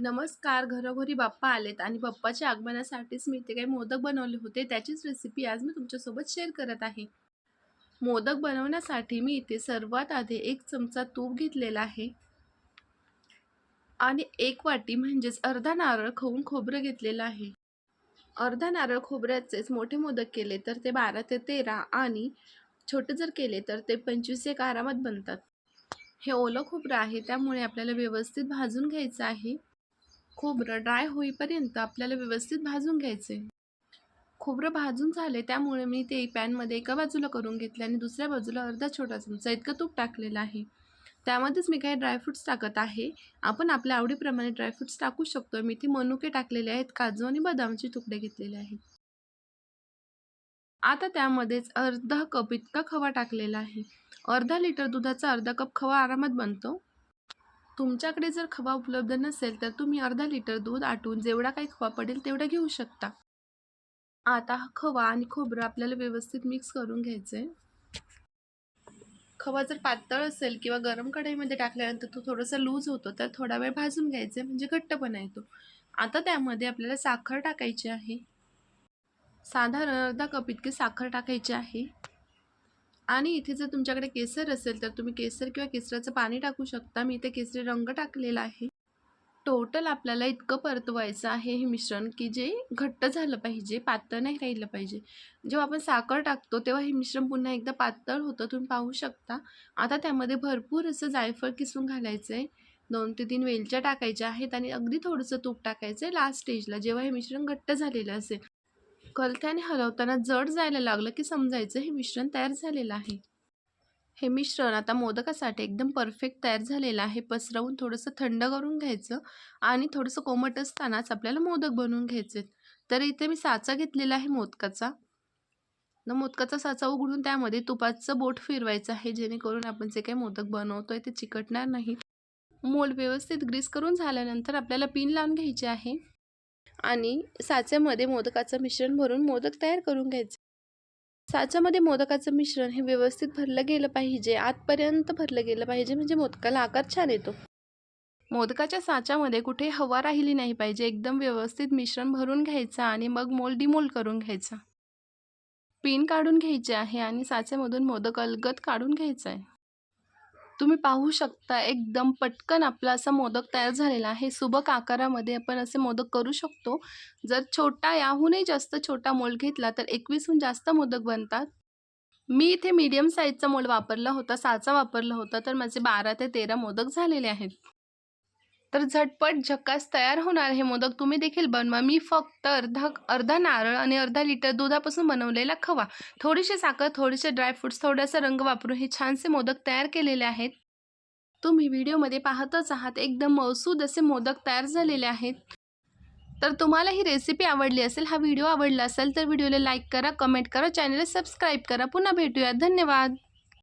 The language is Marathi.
नमस्कार घरोघरी बाप्पा आलेत आणि बाप्पाच्या आगमनासाठीच मी इथे काही मोदक बनवले होते त्याचीच रेसिपी आज मी तुमच्यासोबत शेअर करत आहे. मोदक बनवण्यासाठी मी इथे सर्वात आधी एक चमचा तूप घेतलेला आहे. आणि एक वाटी म्हणजेच अर्धा नारळ खवून खोबरं घेतलेलं आहे. अर्धा नारळ खोबऱ्याचेच मोठे मोदक केले तर ते बारा ते तेरा आणि छोटे जर केले तर ते पंचवीस एक आरामात बनतात. हे ओलं खोबरं आहे त्यामुळे आपल्याला व्यवस्थित भाजून घ्यायचं आहे. खोबरं ड्राय होईपर्यंत आपल्याला व्यवस्थित भाजून घ्यायचे खोबरं भाजून झाले त्यामुळे मी ते पॅनमध्ये एका बाजूला करून घेतले आणि दुसऱ्या बाजूला अर्धा छोटा चमचा इतकं तूप टाकलेलं आहे. त्यामध्येच मी काही ड्रायफ्रूट्स टाकत आहे. आपण आपल्या आवडीप्रमाणे ड्रायफ्रूट्स टाकू शकतो मी ती मनुके टाकलेले आहेत काजू आणि बदामचे तुकडे घेतलेले आहेत. आता त्यामध्येच अर्धा कप इतका खवा टाकलेला आहे. अर्धा लिटर दुधाचा अर्धा कप खवा आरामात बनतो. तुमच्याकडे जर खवा उपलब्ध नसेल तर तुम्ही अर्धा लिटर दूध आटून जेवढा काही खवा पडेल तेवढा घेऊ शकता. आता हा खवा आणि खोबरं आपल्याला व्यवस्थित मिक्स करून घ्यायचं आहे खवा जर पातळ असेल किंवा गरम कढईमध्ये टाकल्यानंतर तो थोडासा लूज होतो तर थोडा वेळ भाजून घ्यायचा आहे म्हणजे घट्टपणा येतो. आता त्यामध्ये आपल्याला साखर टाकायची आहे. साधारण अर्धा कप इतकी साखर टाकायची आहे. आणि इथे जर तुमच्याकडे केसर असेल तर तुम्ही केसर किंवा केसराचं पाणी टाकू शकता. मी इथे केसरी रंग टाकलेला आहे. टोटल आपल्याला इतकं परतवायचं आहे हे मिश्रण की जे घट्ट झालं पाहिजे पातळ नाही राहिलं पाहिजे. जेव्हा आपण साखर टाकतो तेव्हा हे मिश्रण पुन्हा एकदा पातळ होतं तुम्ही पाहू शकता. आता त्यामध्ये भरपूर असं जायफळ किसून घालायचं आहे दोन ते तीन वेलच्या टाकायच्या आहेत आणि अगदी थोडंसं तूप टाकायचं आहे लास्ट स्टेजला जेव्हा हे मिश्रण घट्ट झालेलं असेल. कलथ्याने हलवताना जड जायला लागलं की समजायचं हे मिश्रण तयार झालेलं आहे. हे मिश्रण आता मोदकासाठी एकदम परफेक्ट तयार झालेलं आहे. पसरवून थोडंसं थंड करून घ्यायचं आणि थोडंसं कोमट असतानाच आपल्याला मोदक बनवून घ्यायचे तर इथे मी साचा घेतलेला आहे मोदकाचा. न मोदकाचा साचा उघडून त्यामध्ये तुपाचं बोट फिरवायचं आहे जेणेकरून आपण जे काही मोदक बनवतोय ते चिकटणार नाही. मोल व्यवस्थित ग्रीस करून झाल्यानंतर आपल्याला पिन लावून घ्यायचे आहे. आणि साच्यामध्ये मोदकाचं मिश्रण भरून मोदक तयार करून घ्यायचे. साच्यामध्ये मोदकाचं मिश्रण हे व्यवस्थित भरलं गेलं पाहिजे आतपर्यंत भरलं गेलं पाहिजे म्हणजे मोदकाला आकार छान येतो. मोदकाच्या साच्यामध्ये कुठे हवा राहिली नाही पाहिजे एकदम व्यवस्थित मिश्रण भरून घ्यायचं आणि मग मोल डिमोल करून घ्यायचा. पिन काढून घ्यायचे आहे आणि साच्यामधून मोदक अलगद काढून घ्यायचं आहे. तुम्ही पाहू शकता एकदम पटकन आपला असा मोदक तयार झालेला आहे. सुबक आकारामध्ये आपण असे मोदक करू शकतो. जर छोटा याहूनही जास्त छोटा मोल घेतला तर एकवीसहून जास्त मोदक बनतात. मी इथे मीडियम साईजचा मोल वापरला होता साचा वापरला होता तर माझे बारा ते तेरा मोदक झालेले आहेत. तर झटपट झक्कास तयार होणार हे मोदक. तुम्ही देखील बनवा. मी फक्त अर्धा अर्धा नारळ आणि अर्धा लिटर दुधापासून बनवलेला खवा. थोडीशी साखर थोडेसे ड्रायफ्रुट्स थोडासा रंग वापरून हे छानसे मोदक तयार केलेले आहेत. तुम्ही व्हिडिओमध्ये पाहतच आहात. एकदम मौसूद असे मोदक तयार झालेले आहेत. तर तुम्हाला ही रेसिपी आवडली असेल हा व्हिडिओ आवडला असेल तर व्हिडिओला लाईक करा कमेंट करा चॅनलला सबस्क्राईब करा. पुन्हा भेटूया. धन्यवाद.